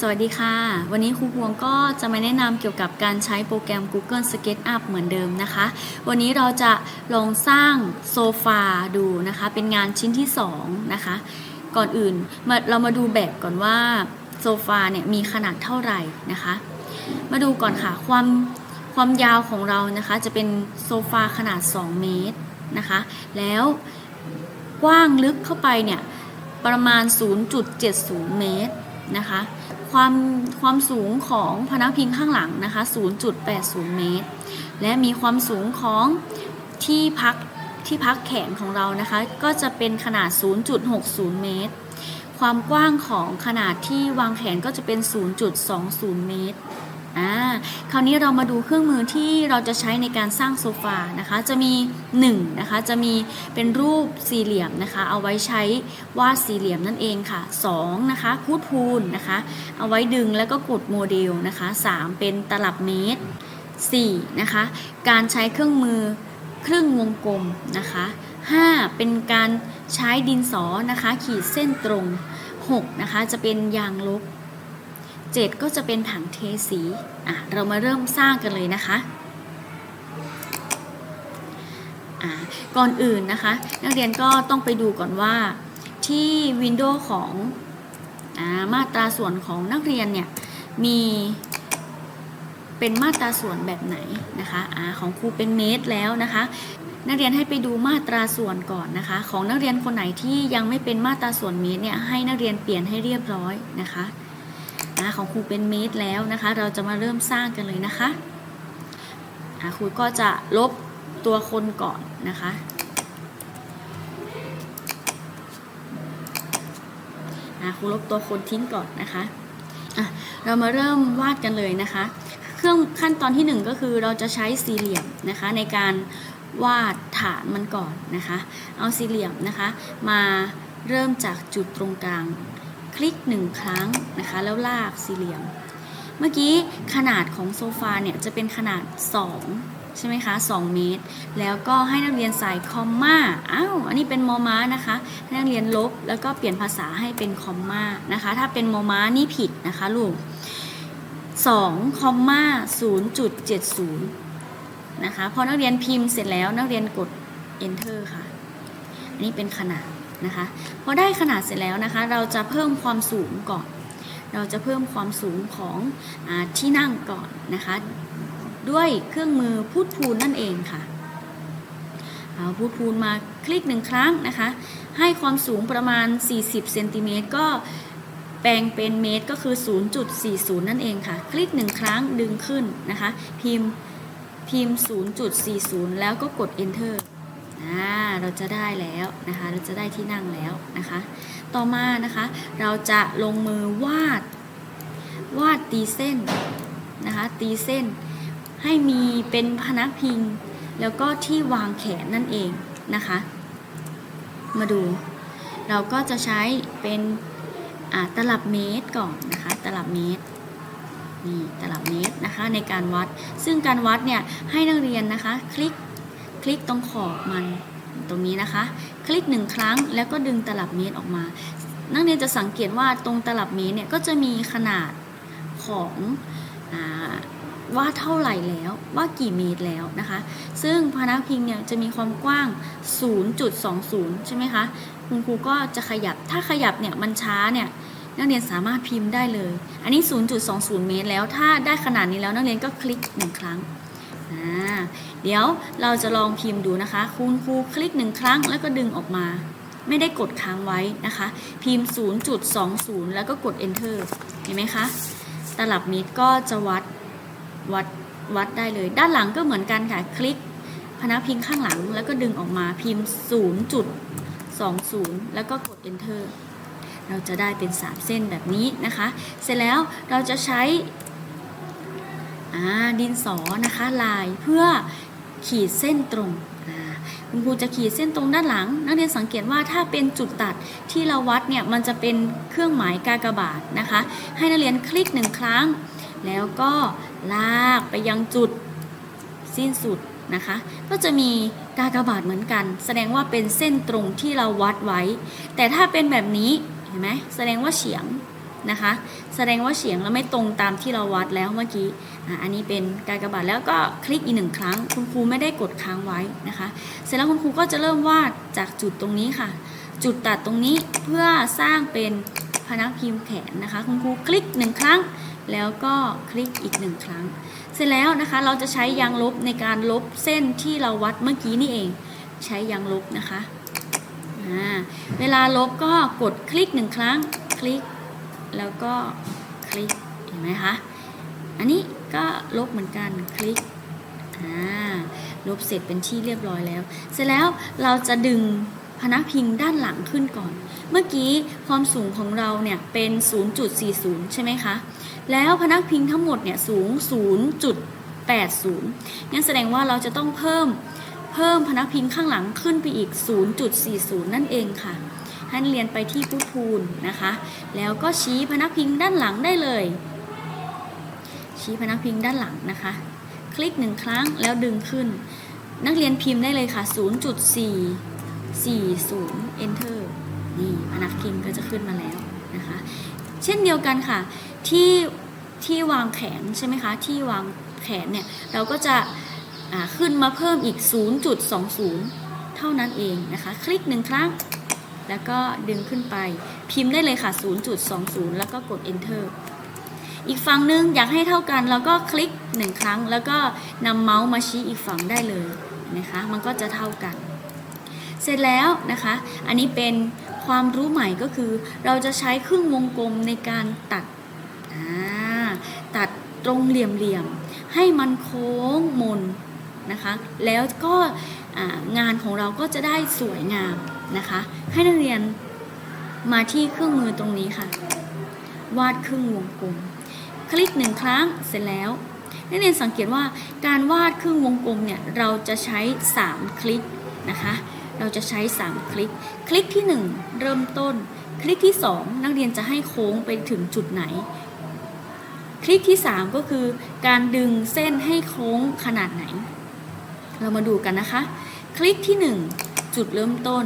สวัสดีค่ะ วันนี้ครูพวงก็จะมาแนะนำเกี่ยวกับการใช้โปรแกรม Google SketchUp เหมือนเดิมนะคะ วันนี้เราจะลองสร้างโซฟาดูนะคะ เป็นงานชิ้นที่2นะคะ ก่อนอื่นมาเรามาดูแบบก่อนว่าโซฟาเนี่ยมีขนาดเท่าไหร่นะคะ มาดูก่อนค่ะความความยาวของเรานะคะ จะเป็นโซฟาขนาด 2 เมตรนะคะ แล้วกว้างลึกเข้าไปเนี่ยประมาณ 0.70 เมตรนะคะ ความความสูงของพนักพิงข้างหลังนะคะ 0.80 เมตร และมีความสูงของที่พักที่พักแขนของเรานะคะ ก็จะเป็นขนาด 0.60 เมตร ความกว้างของขนาดที่วางแขนก็จะเป็น 0.20 เมตร อ่าคราวนี้เรามาดูเครื่องมือที่เราจะใช้ในการสร้างโซฟานะคะจะมี1นะคะจะมีเป็นรูปสี่เหลี่ยมนะคะ เอาไว้ใช้วาดสี่เหลี่ยมนั่นเองค่ะ2นะคะคูดพูนนะคะเอาไว้ดึงแล้วก็กดโมเดลนะคะ3เป็นตลับเมตร4นะคะการใช้เครื่องมือครึ่งวงกลมนะคะ5เป็นการใช้ดินสอนะคะขีดเส้นตรง6นะคะจะเป็นยางลบ 7 ก็จะเป็นถังเทสีอะเรามาเริ่มสร้างกันเลยนะคะอะก่อนอื่นนะคะ นักเรียนก็ต้องไปดูก่อนว่าที่วินโดว์ของอ่ามาตราส่วนของนักเรียนเนี่ยมีเป็นมาตราส่วนแบบไหนนะคะอ่าของครูเป็นเมตรแล้วนะคะ นักเรียนให้ไปดูมาตราส่วนก่อนนะคะ ของนักเรียนคนไหนที่ยังไม่เป็นมาตราส่วนเมตรเนี่ยให้นักเรียนเปลี่ยนให้เรียบร้อยนะคะ อ่าของครูเป็นเมตรแล้วนะคะ เราจะมาเริ่มสร้างกันเลยนะคะครูก็จะลบตัวคนก่อนนะคะ ครูลบตัวคนทิ้งก่อนนะคะะเรามาเริ่มวาดกันเลยนะคะ เครื่องขั้นตอนที่หนึ่งก็คือเราจะใช้สี่เหลี่ยมนะคะในการวาดฐานมันก่อนนะคะ เอาสี่เหลี่ยมนะคะ มาเริ่มจากจุดตรงกลาง คลิกหนึ่งครั้งนะคะแล้วลากสี่เหลี่ยม เมื่อกี้ขนาดของโซฟาเนี่ยจะเป็นขนาด 2 ใช่ไหมคะ 2 เมตร แล้วก็ให้นักเรียนใส่คอมมาอ้าวอันนี้เป็นมอม้านะคะให้นักเรียนลบแล้วก็เปลี่ยนภาษาให้เป็นคอมมานะคะ ถ้าเป็นมอม้านี่ผิดนะคะลูก2คอมมา0.70นะคะพอนักเรียนพิมพ์เสร็จแล้วนักเรียนกด enter ค่ะ อันนี้เป็นขนาด นะคะพอได้ขนาดเสร็จแล้วนะคะ เราจะเพิ่มความสูงก่อน เราจะเพิ่มความสูงของอที่นั่งก่อนนะคะ ด้วยเครื่องมือพูดพูนนั่นเองค่ะเอาพูดพูนมาคลิกหนึ่งครั้งนะคะ ให้ความสูงประมาณ 40เซนติเมตรก็แปลงเป็นเมตรก็คือ 0.40 นั่นเองค่ะ คลิกหนึ่งครั้งดึงขึ้นนะคะ พิมพ์พิมพ์ 0.40 แล้วก็กด enter อ่าเราจะได้แล้วนะคะ เราจะได้ที่นั่งแล้วนะคะ ต่อมานะคะ เราจะลงมือวาดวาดตีเส้นนะคะ ตีเส้นให้มีเป็นพนักพิง แล้วก็ที่วางแขนนั่นเองนะคะ มาดู เราก็จะใช้เป็นตลับเมตรก่อนนะคะตลับเมตรนี่ตลับเมตรนะคะในการวัด ซึ่งการวัดเนี่ยให้นักเรียนนะคะ คลิก ลิกตรงขอบมันตรงนี้นะคะ คลิกหนึ่งครั้งแล้วก็ดึงตลับเมตรออกมา นักเรียนจะสังเกตว่าตรงตลับเมตรเนี่ยก็จะมีขนาดของอว่าเท่าไหร่แล้วว่ากี่เมตรแล้วนะคะ ซึ่งพนักพิงเนี่ยจะมีความกว้าง 0.20 ใช่ไหมคะ คุณครูก็จะขยับถ้าขยับเนี่ยมันช้าเนี่ยนักเรียนสามารถพิมพ์ได้เลย อันนี้ 0.20 เมตรแล้วถ้าได้ขนาดนี้แล้วนักเรียนก็คลิกหนึ่งครั้ง เดี๋ยวเราจะลองพิมพ์ดูนะคะคุณครูคลิกหนึ่งครั้งแล้วก็ดึงออกมา ไม่ได้กดค้างไว้นะคะ พิมพ์ 0.20 แล้วก็กด enter เห็นไหมคะ ตลับมตรก็จะวัดวัดวัดได้เลย ด้านหลังก็เหมือนกันค่ะ คลิกพนักพิงข้างหลังแล้วก็ดึงออกมาพิมพ์ 0.20 แล้วก็กด enter เราจะได้เป็น 3 เส้นแบบนี้นะคะ เสร็จแล้วเราจะใช้ ดินสอนะคะลายเพื่อขีดเส้นตรงคุณครูจะขีดเส้นตรงด้านหลัง นักเรียนสังเกตว่าถ้าเป็นจุดตัดที่เราวัดเนี่ยมันจะเป็นเครื่องหมายกากบาทนะคะ ให้นักเรียนคลิกหนึ่งครั้ง แล้วก็ลากไปยังจุดสิ้นสุดนะคะ ก็จะมีกากบาทเหมือนกัน แสดงว่าเป็นเส้นตรงที่เราวัดไว้ แต่ถ้าเป็นแบบนี้เห็นไหมแสดงว่าเฉียง นะคะ แสดงว่าเฉียงเราไม่ตรงตามที่เราวัดแล้วเมื่อกี้อ,อันนี้เป็นการกระบาดแล้วก็คลิกอีกหนึ่งครั้ง คุณครูไม่ได้กดค้างไว้นะคะ เสร็จแล้วคุณครูก็จะเริ่มวาดจากจุดตรงนี้ค่ะ จุดตัดตรงนี้เพื่อสร้างเป็นพนักพิมพ์แขนนะคะ คุณครูคลิกหนึ่งครั้ง แล้วก็คลิกอีกหนึ่งครั้ง เสร็จแล้วนะคะเราจะใช้ยางลบในการลบเส้นที่เราวัดเมื่อกี้นี่เอง ใช้ยางลบนะคะเวลาลบก็กดคลิกหนึ่งครั้ง คลิก แล้วก็คลิกเห็นไหมคะ อันนี้ก็ลบเหมือนกันคลิกอ่าลบเสร็จเป็นที่เรียบร้อยแล้ว เสร็จแล้วเราจะดึงพนักพิงด้านหลังขึ้นก่อน เมื่อกี้ความสูงของเราเนี่ยเป็น 0.40 ใช่ไหมคะ แล้วพนักพิงทั้งหมดเนี่ยสูง 0.80 งั้นแสดงว่าเราจะต้องเพิ่มเพิ่มพนักพิงข้างหลังขึ้นไปอีก 0.40 นั่นเองค่ะ ให้นักเรียนไปที่พุทพูนนะคะ แล้วก็ชี้พนักพิงด้านหลังได้เลย ชี้พนักพิงด้านหลังนะคะ คลิกหนึ่งครั้งแล้วดึงขึ้น นักเรียนพิมพ์ได้เลยค่ะ 0.440 enter นี่พนักพิงก็จะขึ้นมาแล้วนะคะ เช่นเดียวกันค่ะที่ที่วางแขนใช่ไหมคะที่วางแขนเนี่ยเราก็จะขึ้นมาเพิ่มอีก 0.20 เท่านั้นเองนะคะ คลิกหนึ่งครั้ง แล้วก็ดึงขึ้นไป พิมพ์ได้เลยค่ะ 0.20 แล้วก็กด enter อีกฝั่งหนึ่งอยากให้เท่ากันแล้วก็คลิกหนึ่งครั้ง แล้วก็นำเมาส์มาชี้อีกฝั่งได้เลยนะคะมันก็จะเท่ากัน เสร็จแล้วนะคะ อันนี้เป็นความรู้ใหม่ก็คือ เราจะใช้ครึ่งวงกลมในการตัดตัดตรงเหลี่ยมๆให้มันโค้งมนนะคะ แล้วก็งานของเราก็จะได้สวยงาม นะคะ ให้นักเรียนมาที่เครื่องมือตรงนี้ค่ะ วาดครึ่งวงกลม คลิกหนึ่งครั้งเสร็จแล้ว นักเรียนสังเกตว่าการวาดครึ่งวงกลมเนี่ยเราจะใช้ 3 คลิกนะคะ เราจะใช้ 3 คลิก คลิกที่ 1 เริ่มต้น คลิกที่ 2 นักเรียนจะให้โค้งไปถึงจุดไหน คลิกที่ 3 ก็คือ การดึงเส้นให้โค้งขนาดไหน เรามาดูกันนะคะ คลิกที่ 1 จุดเริ่มต้น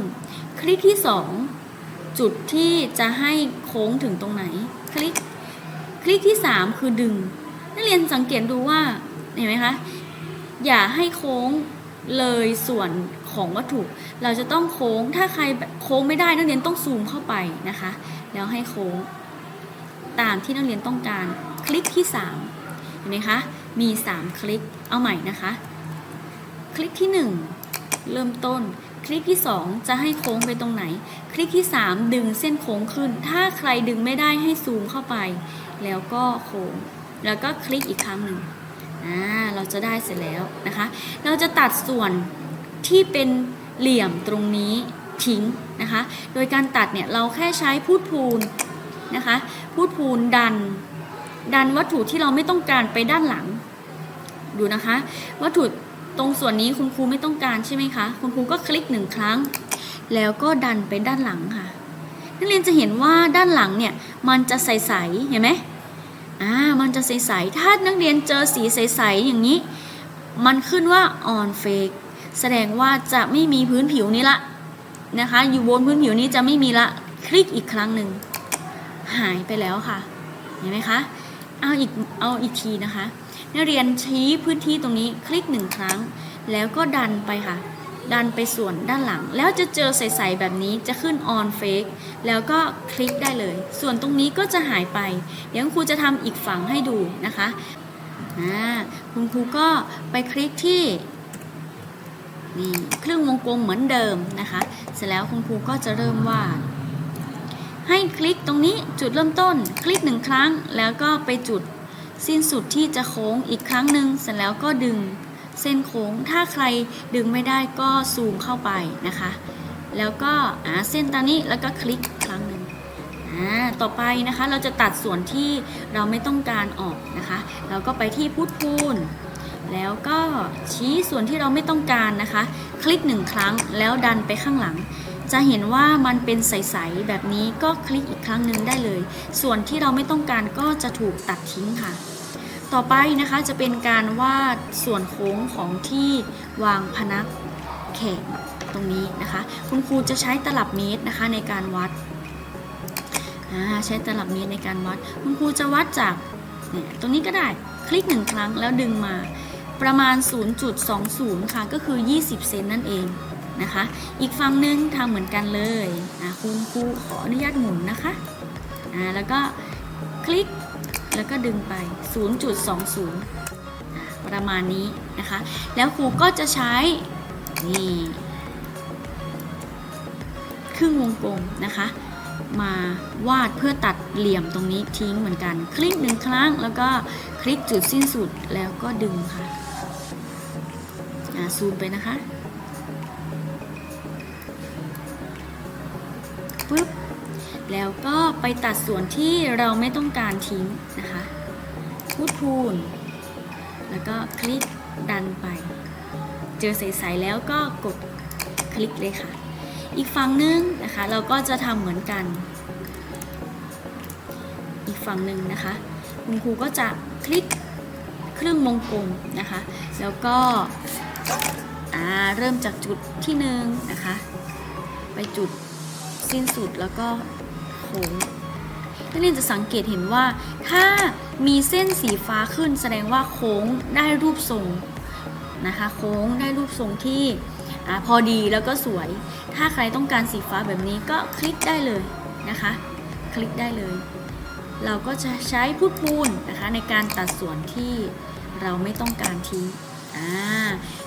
คลิกที่ 2 จุดที่จะให้โค้งถึงตรงไหน คลิก คลิกที่ 3 คือดึง นักเรียนสังเกตดูว่าเห็นไหมคะ อย่าให้โค้งเลยส่วนของวัตถุ เราจะต้องโค้ง ถ้าใครโค้งไม่ได้นักเรียนต้องซูมเข้าไปนะคะ แล้วให้โค้ง ตามที่นักเรียนต้องการ คลิกที่ 3 เห็นไหมคะ มี 3 คลิก เอาใหม่นะคะ คลิกที่ 1 เริ่มต้น คลิกที่ 2 จะให้โค้งไปตรงไหน คลิกที่ 3 ดึงเส้นโค้งขึ้น ถ้าใครดึงไม่ได้ให้ซูมเข้าไป แล้วก็โค้ง แล้วก็คลิกอีกครั้งหนึ่งอ่าเราจะได้เสร็จแล้วนะคะ เราจะตัดส่วนที่เป็นเหลี่ยมตรงนี้ทิ้งนะคะ โดยการตัดเนี่ยเราแค่ใช้พูดพูนนะคะ พูดพูนดัน ดันวัตถุที่เราไม่ต้องการไปด้านหลัง ดูนะคะ วัตถุ ตรงส่วนนี้คุณครูไม่ต้องการใช่ไหมคะ คุณครูก็คลิกหนึ่งครั้ง แล้วก็ดันไปด้านหลังค่ะ นักเรียนจะเห็นว่าด้านหลังเนี่ยมันจะใสๆเห็นไหมอ่ามันจะใสๆถ้านักเรียนเจอสีใสๆอย่างนี้ มันขึ้นว่า on fake แสดงว่าจะไม่มีพื้นผิวนี้ละนะคะ อยู่บนพื้นผิวนี้จะไม่มีละ คลิกอีกครั้งหนึ่งหายไปแล้วค่ะ เห็นไหมคะ เอาอีก เอาอีกทีนะคะ นักเรียนชี้พื้นที่ตรงนี้คลิกหนึ่งครั้ง แล้วก็ดันไปค่ะ ดันไปส่วนด้านหลัง แล้วจะเจอใสๆแบบนี้จะขึ้น on fake แล้วก็คลิกได้เลย ส่วนตรงนี้ก็จะหายไป เดี๋ยวครูจะทำอีกฝั่งให้ดูนะคะคุณครูก็ไปคลิกที่นี่ครึ่งวงกลมเหมือนเดิมนะคะ เสร็จแล้วคุณครูก็จะเริ่มวาดให้คลิกตรงนี้จุดเริ่มต้น คลิกหนึ่งครั้งแล้วก็ไปจุด สิ้นสุดที่จะโค้งอีกครั้งหนึ่งเสร็จแล้วก็ดึงเส้นโค้ง ถ้าใครดึงไม่ได้ก็ซูมเข้าไปนะคะ แล้วก็อ่าเส้นตรงนี้แล้วก็คลิกครั้งหนึ่งอ่าต่อไปนะคะเราจะตัดส่วนที่เราไม่ต้องการออกนะคะ เราก็ไปที่พุทพูนแล้วก็ชี้ส่วนที่เราไม่ต้องการนะคะ คลิกหนึ่งครั้งแล้วดันไปข้างหลัง จะเห็นว่ามันเป็นใสๆแบบนี้ก็คลิกอีกครั้งหนึ่งได้เลย ส่วนที่เราไม่ต้องการก็จะถูกตัดทิ้งค่ะ ต่อไปนะคะจะเป็นการวาดส่วนโค้งของที่วางพนักแขนตรงนี้นะคะ คุณครูจะใช้ตลับเมตรนะคะในการวัดใช้ตลับเมตรในการวัด คุณครูจะวัดจากเนี่ยตรงนี้ก็ได้คลิกหนึ่งครั้งแล้วดึงมาประมาณ 0.20 ค่ะก็คือ 20 เซนนั่นเองนะคะ อีกฝั่งหนึ่งทำเหมือนกันเลยอ่าคุณครูขออนุญาตหมุนนะคะอ่าแล้วก็คลิก แล้วก็ดึงไป 0.20 ประมาณนี้นะคะ แล้วครูก็จะใช้ นี่ ครึ่งวงกลมนะคะ มาวาดเพื่อตัดเหลี่ยมตรงนี้ทิ้งเหมือนกัน คลิกหนึ่งครั้ง แล้วก็คลิกจุดสิ้นสุดแล้วก็ดึงค่ะซูมไปนะคะปึ๊บ แล้วก็ไปตัดส่วนที่เราไม่ต้องการทิ้งนะคะพูดพูน แล้วก็คลิกดันไป เจอใสๆแล้วก็กดคลิกเลยค่ะ อีกฝั่งหนึงนะคะ เราก็จะทำเหมือนกัน อีกฝั่งหนึ่งนะคะ คุณครูก็จะคลิกครึ่งวงกลมนะคะ แล้วก็เริ่มจากจุดที่หนึ่งนะคะ ไปจุดสิ้นสุดแล้วก็ ค้งนักเรียนจะสังเกตเห็นว่า ถ้ามีเส้นสีฟ้าขึ้นแสดงว่าโค้งได้รูปทรงนะคะโค้งได้รูปทรงที่อพอดีแล้วก็สวย ถ้าใครต้องการสีฟ้าแบบนี้ก็คลิกได้เลยนะคะ คลิกได้เลย เราก็จะใช้พูดพูนนะคะในการตัดส่วนที่เราไม่ต้องการทิ้ง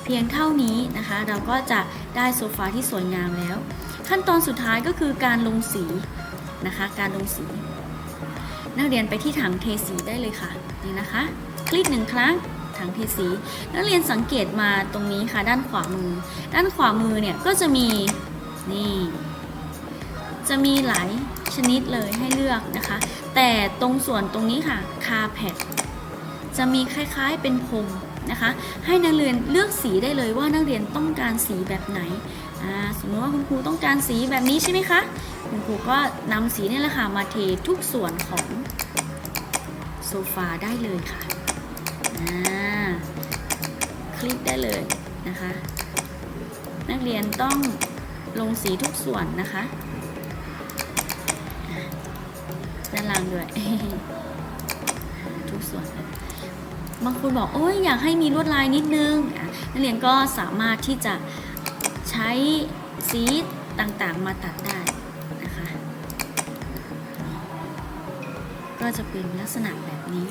เพียงเท่านี้นะคะเราก็จะได้โซฟาที่สวยงามแล้ว ขั้นตอนสุดท้ายก็คือการลงสี นะคะ การลงสี นักเรียนไปที่ถังเทสีได้เลยค่ะนี่นะคะ คลิกหนึ่งครั้งถังเทสี นักเรียนสังเกตมาตรงนี้ค่ะ ด้านขวามือ ด้านขวามือเนี่ยก็จะมีนี่จะมีหลายชนิดเลยให้เลือกนะคะ แต่ตรงส่วนตรงนี้ค่ะคาแพดจะมีคล้ายๆเป็นพรมนะคะ ให้นักเรียนเลือกสีได้เลยว่านักเรียนต้องการสีแบบไหน สมมติว่าคุณครูต้องการสีแบบนี้ใช่ไหมคะ คุณครูก็นำสีนี่แหละค่ะมาเททุกส่วนของโซฟาได้เลยค่ะคลิกได้เลยนะคะ นักเรียนต้องลงสีทุกส่วนนะคะ ด้านล่างด้วยทุกส่วนบางคนบอกโอ้ยอยากให้มีลวดลายนิดนึงนักเรียนก็สามารถที่จะ ใช้สีต่างๆมาตัดได้นะคะ ก็จะเป็นลักษณะแบบนี้